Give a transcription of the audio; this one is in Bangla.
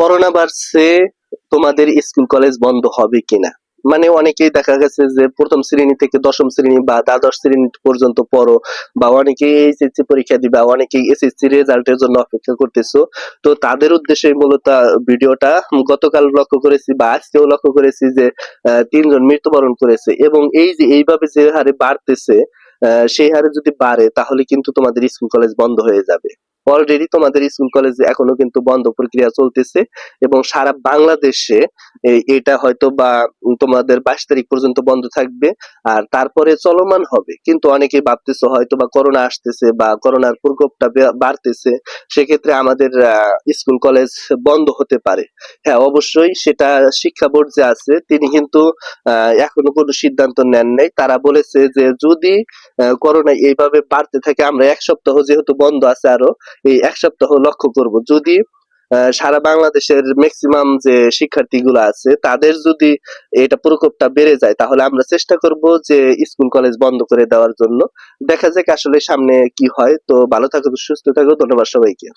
করোনা বাড়ছে, তোমাদের স্কুল, কলেজ বন্ধ হবে কিনা? মানে অনেকেই দেখা গেছে যে প্রথম শ্রেণি থেকে দশম শ্রেণি বা দ্বাদশ শ্রেণি পর্যন্ত পড়ো, বা অনেকেই এইচএসসি পরীক্ষা দিবা অনেকেই এসএসসি রেজাল্টের জন্য অপেক্ষা করতেছো। তো তাদের উদ্দেশ্যে মূলত ভিডিওটা গতকাল লক্ষ্য করেছি, বা আজকেও লক্ষ্য করেছি যে তিনজন মৃত্যুবরণ করেছে। এবং এই যে এইভাবে যে হারে বাড়তেছে সেই হারে যদি বাড়ে, তাহলে কিন্তু তোমাদের স্কুল, কলেজ বন্ধ হয়ে যাবে। অলরেডি তোমাদের স্কুল কলেজে এখনও কিন্তু বন্ধ প্রক্রিয়া চলতেছে এবং সারা বাংলাদেশে এটা হয়তো বা তোমাদের বাইশ তারিখ পর্যন্ত বন্ধ থাকবে, আর তারপরে চলমান হবে। কিন্তু অনেকে ভাবতেছে হয়তো বা করোনা আসতেছে বা করোনার প্রকোপটা বাড়তেছে, সেক্ষেত্রে আমাদের স্কুল, কলেজ বন্ধ হতে পারে। হ্যাঁ অবশ্যই সেটা শিক্ষা বোর্ড যে আছে, তিনি কিন্তু এখনও কোনো সিদ্ধান্ত নেন নাই। তারা বলেছে যে যদি করোনা এইভাবে বাড়তে থাকে, আমরা এক সপ্তাহ যেহেতু বন্ধ আছে আরও, এই এক সপ্তাহ লক্ষ্য করব। যদি সারা বাংলাদেশের ম্যাক্সিমাম যে শিক্ষার্থীগুলো আছে, তাদের যদি এটা প্রকোপটা বেড়ে যায়, তাহলে আমরা চেষ্টা করব যে স্কুল, কলেজ বন্ধ করে দেওয়ার জন্য। দেখা যাক আসলে সামনে কি হয়। তো ভালো থাকো, সুস্থ থাকো। ধন্যবাদ সবাইকে।